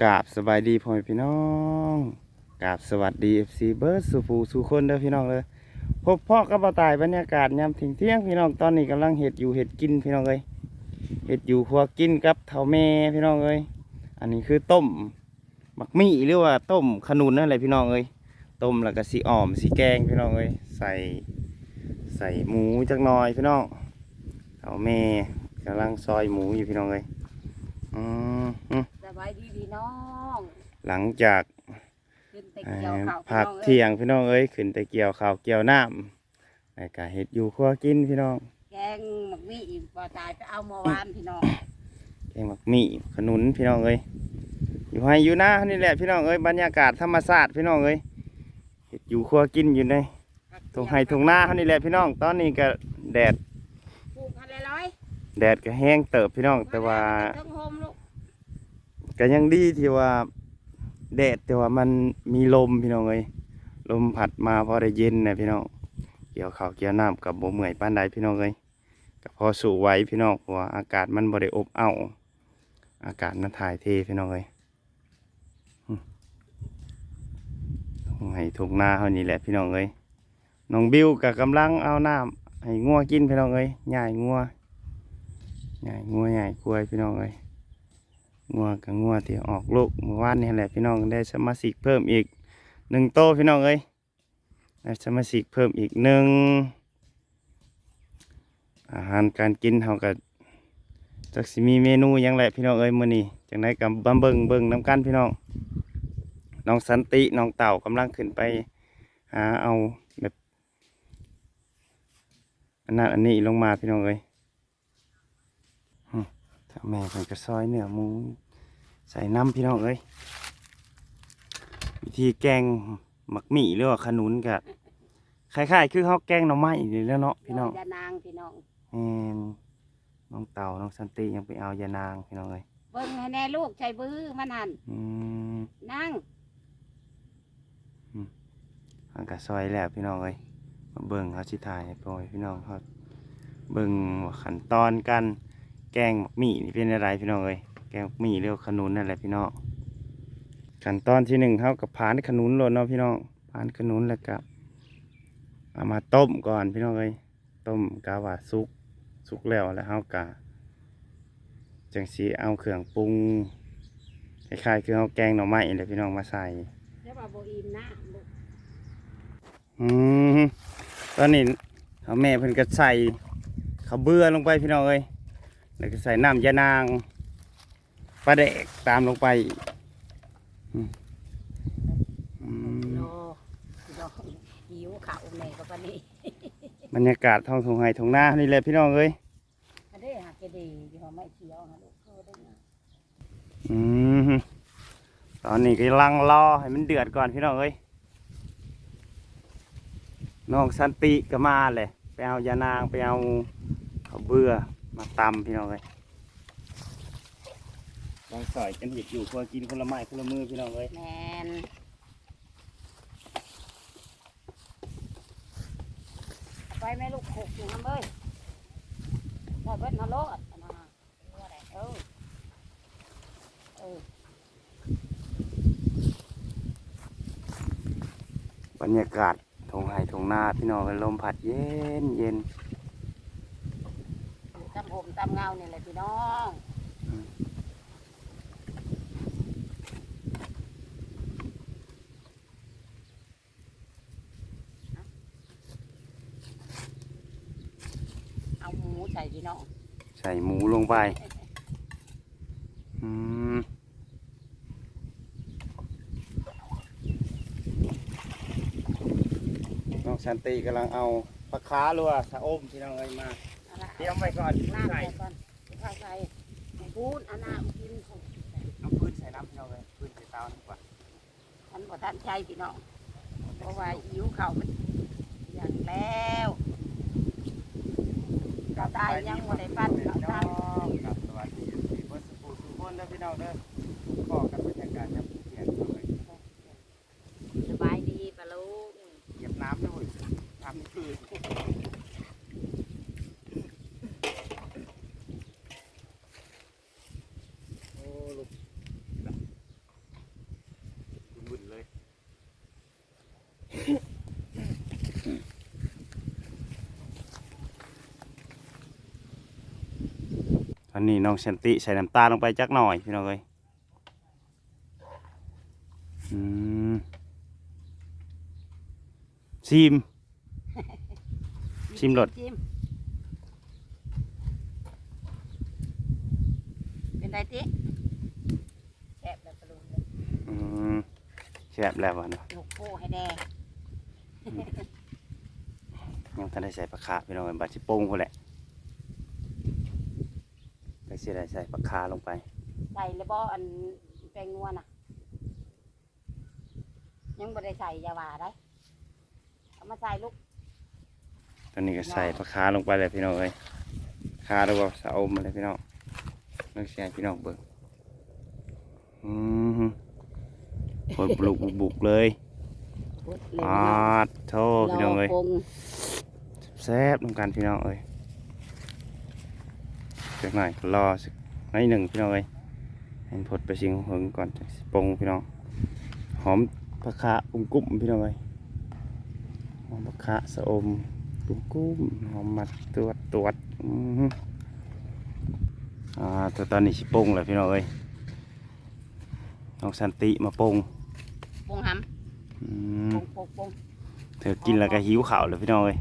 กราบสบายดีพ่อพี่น้องกราบสวัสดีเอฟซีเบิร์ดสุภูสุคนเด้อพี่น้องเลยพบพ่อกับบ่าตายบรรยากาศยามทิ้งเที่ยงพี่น้องตอนนี้กำลังเห็ดอยู่เห็ดกินพี่น้องเลยเห็ดอยู่ครัวกินกับเท่าแม่พี่น้องเลยอันนี้คือต้มหมักมี่หรือว่าต้มขนุนนั่นแหละพี่น้องเลยต้มแล้วก็สีอ่อมสีแกงพี่น้องเลยใส่ใส่หมูจักหน่อยพี่น้องเท่าแม่กำลังซอยหมูอยู่พี่น้องเลยอืมอืม บายดีพี่น้องหลังจากขึ้นแต่เอ่เกี่ยวอข้าวพักพี่น้องเที่ยงพี่น้องเอ้ยขึ้นแต่เกี่ยวข้าวเกี่ยวน้ำแล้วก็เฮ็ดอยู่ครัวกินพี่น้อง แกงหมักมี่อีกบ่ตายไปเอาเมื่อวานพี่น้องแกงหมักมี่ขนุนพี่น้องเอ้ยอยู่ให้อยู่นะนี่แหละพี่น้องเอ้ยบรรยากาศธรรมชาติพี่น้องเอ้ยเฮ็ดอยู่ครัวกินอยู่ในตรงไห้ตรงหน้าเขานี่แหละพี่น้อง ตอนนี้ก็แดดปลูกอะไรร้อยแดดก็แห้งเติบพี่น้องแต่ว่าเทั้งโฮมลู ก็ยังดีที่ว่าแดดแต่ว่ามันมีลมพี่น้องเอ้ยลมพัดมาพอได้เย็นนะพี่น้องเกี่ยวข้าวเกี่ยวน้ำกับโบ่เมื่อยปานใดพี่น้องเอ้ยก็พอสู่ไหวพี่น้องเพราะว่าอากาศมันบ่ได้อบอ้าอากาศมันถ่ายเทพี่น้องเอ้ยอืมทุ่งไห้ทุ่งนาเฮานี่แหละพี่น้องเอ้ยน้องบิวก็กำลังเอาน้ำให้งัวกินพี่น้องเอ้ยย่ายงัวย่ายงัวย่ายกล้วยพี่น้องเอ้ย งัวกับงัวที่ออกลูกเมื่อวานนี่แหละพี่น้องได้สมาชิกเพิ่มอีกหนึ่งโตพี่น้องเอ้ยได้สมาชิกเพิ่มอีกหนึ่งอาหารการกินเฮาก็จักสิมีเมนูยังแหละพี่น้องเอ้ยมื้อนี้จังไดกับบำเบิงเบิงน้ำกันพี่น้องน้องสันติน้องเต่ากำลังขึ้นไปหาเอาแบบอันนั้นอันนี้ลงมาพี่น้องเอ้ย แม่เพิ่นก็ซอยเนื้อหมูใส่น้ำพี่น้องเอ้ยวิธีแกงหมักหมี่หรือว่าขนุนก็คล้ายๆ คือเขาแกงหน่อไม้นี่แหล้วเนาะพี่น้องยานางพี่น้องแม่นน้องเต่าน้องสันติยังไปเอายานางพี่น้องเอ้ยเบิ่งให้แน่ลูกใจบื้อมันหันอืมนั่งอันก็ซอยแล้วพี่น้องเอ้ยมาเบิ่งเขาสิถ่ายให้พ่อแม่พี่น้องเขาเบิ่งว่าขั้นตอนการ แกงหมี่นี่เป็นอะไรพี่น้องเอ้ยแกงหมักหมี่หรือว่าขนุนนั่นแหละพี่น้องขั้นตอนที่หนึ่งเขากับผานขนุนโลดเนาะพี่น้องผานขนุนแล้วก็เอามาต้มก่อนพี่น้องเอ้ยต้มกาว่าสุกสุกแล้วแล้วเขากะจังสีเอาเครื่องปรุงคล้ายๆคือเขาแกงหน่อไม้เลยพี่น้องมาใส่เดี๋ยวว่าบ่อิ่มนะลูกอืมตอนนี้เขาแม่เพิ่นก็ใส่เขาวเบื่อลงไปพี่น้องเอ้ย แล้วก็ใส่น้ำยานางปลาแดกตามลงไปอืมอืมโลพี่น้องหิวข้าวแม่ก็ปานนี้บรรยากาศท้องทุ่งไห้ทุ่งนานี่แหละพี่น้องเอ้ยอันนี้หาเกดีอยู่หอไม่เขียวนะลูกเออได้นะอืมตอนนี้กำลังรอให้มันเดือดก่อนพี่น้องเอ้ยน้องสันติก็มาเลยไปเอายานางไปเอาเขาวเบื่อ มาตำพี่น้องเอ้ยลองสอยกันเห็ดอยู่คนกินคนละไม้คนละมือพี่น้องเอ้ยแมนเอาไปแม่ลูกหกอยู่น้ำเอ้ยได้เบิ้ลฮาโลดอันนะเออเออบรรยากาศทงไห้ทงนาพี่น้องเอ้ยลมพัดเย็นเย็นอยู่ตาม ผมตามเงาเนี่ยแหละพี่น้องเอาหมูใส่พี่น้องใส่หมูลงไป อืมน้องสันติกำลังเอาปลาค้าหรือว่าสะอมพี่น้องเอ้ยมา เอาละเตรียมไว้ก่อนน้ำใส่ใส่ก่อนข้าวใส่พูดเอาน้ำกินของเอาพื้นใส่น้ำพี่น้องเลยพื้นใส่เตาดีกว่าฉันบ่ทันใจพี่น้องเพราะว่าหิวเขาวมันอย่างแล้วเราตายยังบ่ได้ปั้นเขาวน้ตาองกับสวัสดีพี่เบิร์ดสปูสุกคนเด้อพี่น้องเด้อบอกกันบรรยากาศจะเปลี่ยนเลย สบายดีปะลูก เหยียบน้ำด้วยทำคือโอ้ลูก นนี้น้องเซนติใส่น้ำตาลลงไปจักหน่อยพี่น้องเอ้ยอืมซิม ชิมรสชิมเป็นไรติแซ่บแล้วปลาลูกเลยอืมแซ่บแล้ววะเนาะลูกโป้ให้แดงยังทันได้ใส่ปลาคาพี่น้องเอ้ยบาดสิโป้งพุ่นแหละ ไปสิได้ใส่ปลาคาลงไป ใส่แล้วบ่อันแปลงนัวน่ะ ยังบ่ได้ใส่อยาว่าได้เอามาใส่ลูกตอนนี้ก็ใส่ปลาคาลงไปเลยพี่น้องเอ้ยคาแล้วก็สะอมมาเลยพี่น้องนึกเสียพี่น้องเบิ่งอืมคนปลูกบุกๆเลยพุดเลยปาดโทษพี่น้องเอ้ยรปรุงแซ่บน้ำกันพี่น้องเอ้ย สักหน่อยรอสักหน่อยหนึ่งพี่น้องเอ้ยให้พดไปชิงหึงก่อนจะสิปรุงพี่น้องหอมผักคะกุ้มกุ้มๆพี่น้องเอ้ยหอมผักคะสะอมกุ้มกุ้มๆหอมมัดตรวจตรวจอือหืออ่าแต่ตอนนี้สิปรุงเลยพี่น้องเอ้ยน้องสันติมาปรุงปรุงหอืำมปรุงปรุงปรุงเธอกินแล้วก็หิวข่าวเลยพี่น้องเอ้ย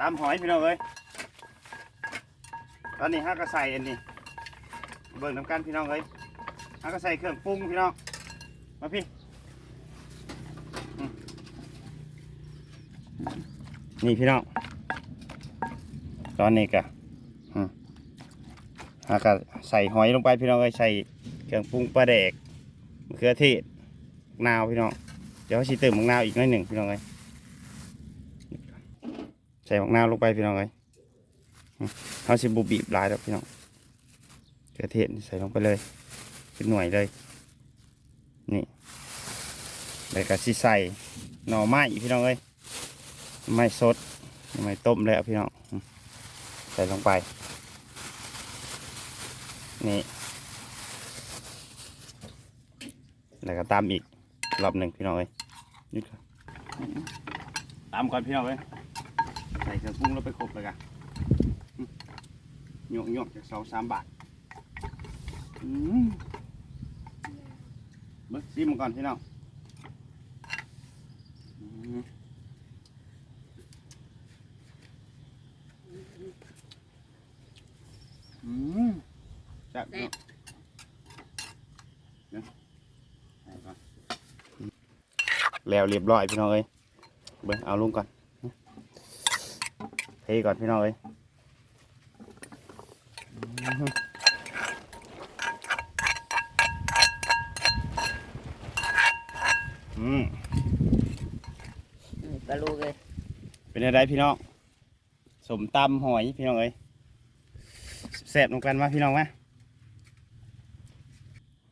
ตามหอยพี่น้องเอ้ย ตอนนี้ห้าก็ใส่อันนี้ เบิ่งน้ำกันพี่น้องเอ้ยห้าก็ใส่เครื่องปรุงพี่น้อง มาพี่ นี่พี่น้อง ตอนนี้ก็อืมห้าก็ใส่หอยลงไปพี่น้องเอ้ยใส่เครื่องปรุงปลาแดกมะเขือเทศนาวพี่น้อง เดี๋ยวสิเติมมะนาวอีกหน้อยหนึ่งพี่น้องเลยใส่มะนาวลงไปพี่น้องเลย เขาสิบุบีบลายแล้วพี่น้องเกลือเทศใส่ลงไปเลยเป็นหน่วยเลย นี่แล้วก็สิใส่หน่อไม้พี่น้องเลยไม้สดไม้ต้มแล้วพี่น้องใส่ลงไป นี่ แล้วก็ตามอีกรอบหนึ่งพี่น้องเอ้ยนี่ครับตามก่อนพี่น้องเอ้ยใส่เครื่องปรุงแล้วไปครบเลยกัน หยกหยกจากสองสามบาทเบิ้งซิมก่อนพี่น้องอืมอืมแซ่บเน้องแล้วเรียบร้อยพี่น้องเอ้ยเบิ่งเอาลงก่อนเทก่อนพี่น้องเอ้ยอื้อหืออืม นี่ปลาลูกเลย เป็นอะ ไรพี่น้องสมตำหอยพี่น้องเอ้ยแซ่บลงกันมาพี่น้องมา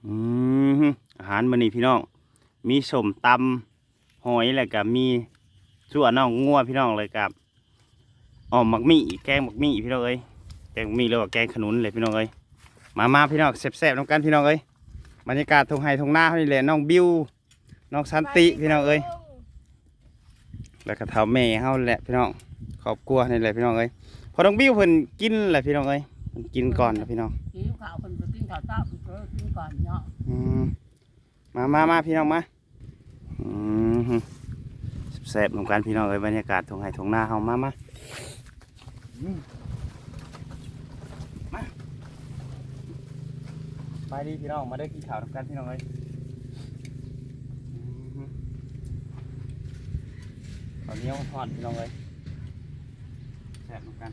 อืมอาหารมื้อนี้พี่น้อง มีสมตำหอยแล้วก็มีส่วนน้องงัวพี่น้องเลยกับอ๋อมหมักมี่แกงหมักมี่พี่น้องเอ้ยแกงหมักมี่หรือว่าแกงขนุนเลยพี่น้องเอ้ยมามาพี่น้องแซ่บๆน้ำกันพี่น้องเอ้ยบรรยากาศทงไฮทงหน้าเขานี่แหละน้องบิวน้องสันติพี่น้องเอ้ย แล้วก็เท่าแม่เฮาแหละพี่น้องครอบครัวนี่แหละพี่น้องเอ้ยพอน้องบิวเพิ่นกินแหละพี่น้องเอ้ยเพิ่นกินก่อนนะพี่น้องกินข้าวคนไปกินข้าวเต้าเพิ่นกินก่อนเนาะอืมมามามาพี่น้องมาอืมแซ่บๆเหมือนกันพี่น้องเอ้ยบรรยากาศทงไห้ทงหน้าเฮามามาอืมมาไปดีพี่น้องมาได้กินข้าวทำกันพี่น้องเอ้ยอืม ข้าวเลี้ยวทอดพี่น้องเลยแซ่บเหมือนกัน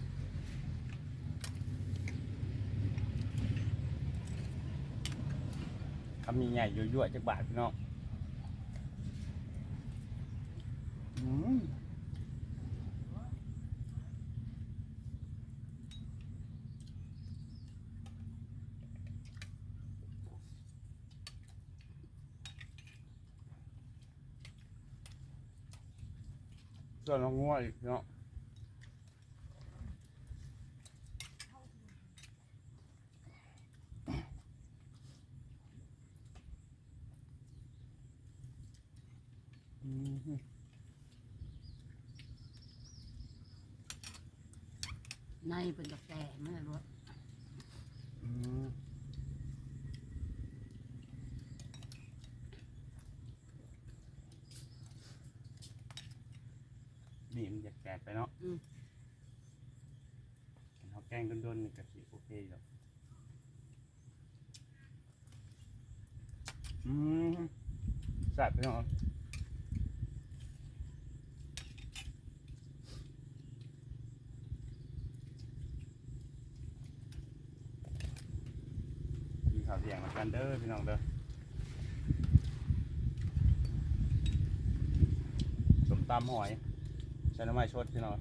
คำใหญ่ๆยั่วๆจากบาทพี่น้องอืม ส่วนน้องงัวอีกพี่น้องอืมในเป็นจากแต่ไม่รู้ อืมนี่มันจะแกะไปเนาะเห็นเขาแกล้งด้นๆนี่ก็สิโอเคอยู่แล้วอืม แซ่บไปเนาะกินข้าวเที่ยงแล้วกันเด้อพี่น้องเด้อสมตำหอยใช้น้ำไม้ชดพี่น้อง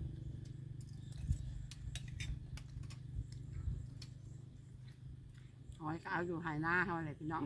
หอยก็เอาอยู่หายหน้าเขาเลยพี่น้อง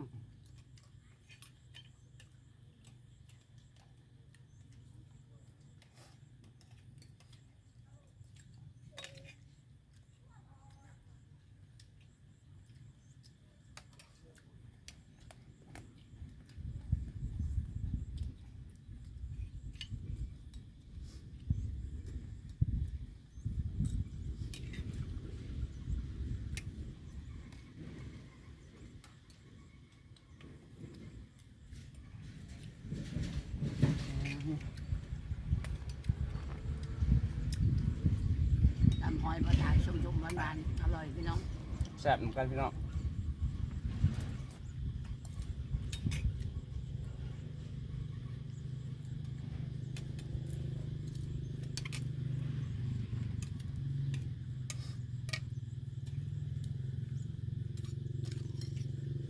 ตำหอยประทานชมชมๆหวานๆอร่อยพี่น้องแซ่บเหมือนกันพี่น้อง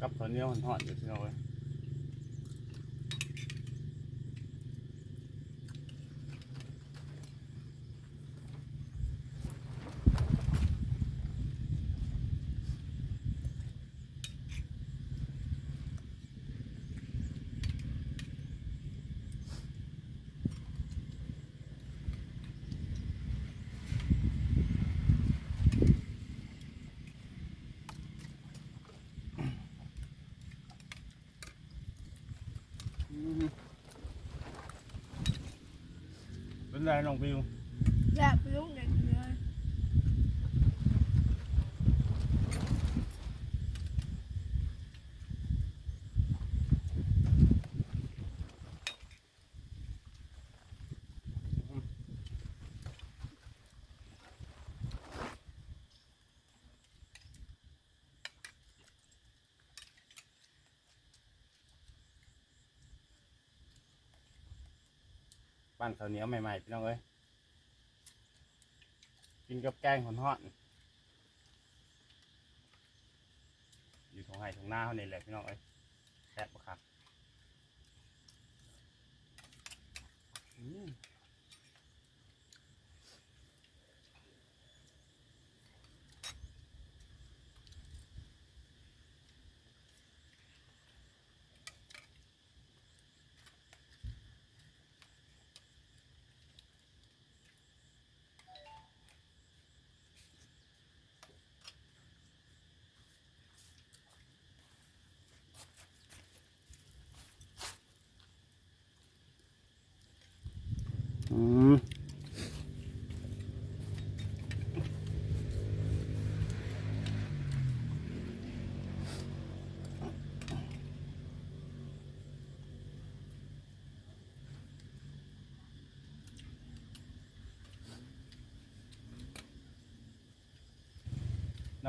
กับข้าวเหนียวหอนๆอยู่พี่น้องเอ้ย เป็นไรน้องบิวอยา ปั้นข้าวเหนียวใหม่ๆพี่น้องเอ้ยกินกับแกงหอนๆอยู่ตรงไห้ตรงหน้าเขานี่แหละพี่น้องเอ้ยแซ่บปะครับ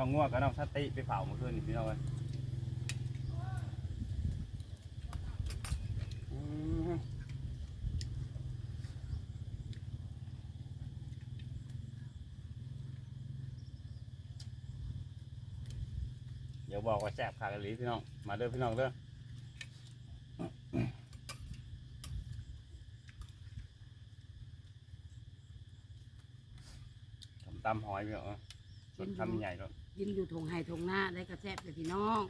น้องง่วงกับน้องสติไปเผาเมื่อคืนนี่พี่น้องเอ้ยอืมเดี๋ยวบอกว่าแซ่บคากะหลีพี่น้อง มาเด้อพี่น้องเด้อทำตำหอยพี่น้องเอ้ยส่วนทำใหญ่แล้ว กินอยู่ทงไห่ทงหน้าได้กระแซบเลยพี่น้อง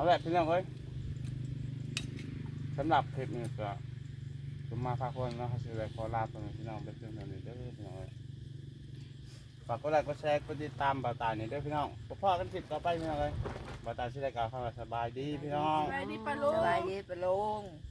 เอาแหละพี่น้องเอ้ยสำหรับคลิปนี้ก็ผมมาพากคนเนาะเขาสิเลยขอลาไปพี่น้องไปเพื่อนๆนี่เด้อพี่น้องเอ้ยฝากกดไลค์กดแชร์กดติดตามบ่าวตายนี่เด้อพี่น้องพบพ่อกันคลิปต่อไปพี่น้องเอ้ยบ่าวตายสิได้กล่าวคำว่าสบายดีพี่น้องไปนี่ปลาลูสกบายดีปะลุงต่อไป